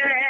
sure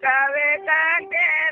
Cabeza de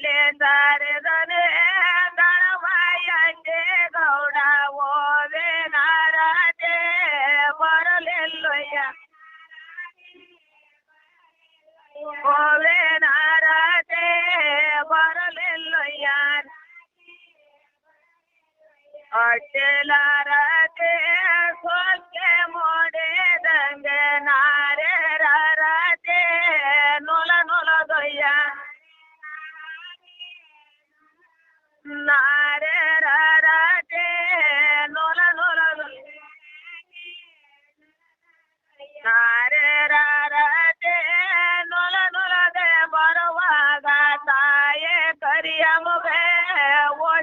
ದಳುವಯ್ಯ ಎತ್ತ ಹಾರಿದನೆ ದಳುವಯ್ಯ ಎಲ್ಲಿಂದಾರಿದನೆ ದಳವಾಯಂಡೆ ಗೌಡ ಓವೆ ನಾರಾಜೆ ಬರಲಿಲ್ಲಯ್ಯ ಓವೆ ನಾರಾಜೆ ಬರಲಿಲ್ಲಯ್ಯ ಅಡ್ಡಲಾರದೆ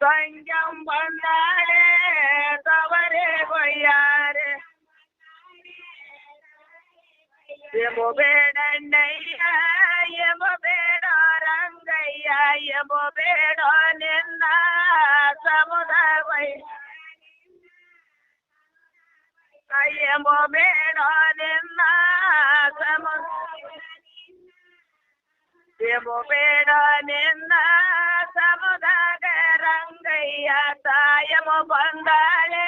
சங்கம் பண்ணாரே தவறே பொய்யாரே. எமோ பேடண்ணையா எமோ பேடோ ரங்கையா எமோ பேடோ நின்னா சமுதாய ஐயமோ பேடோ நின்னா శివు పేడ నిన్న సముదాగ రంగయ్య సాయము పొందాలే.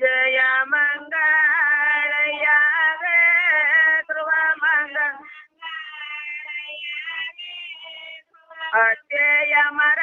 ஜயமங்காளையாக திருவமங்க அச்சயமர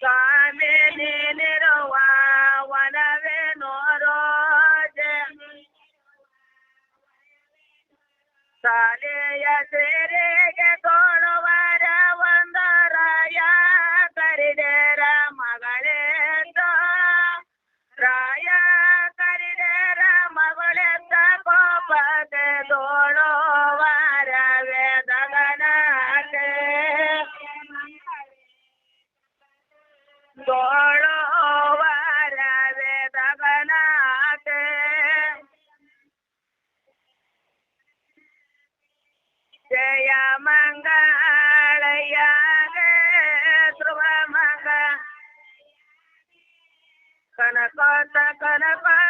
Simon is ಕನಕೋತ ಕನಕೋತ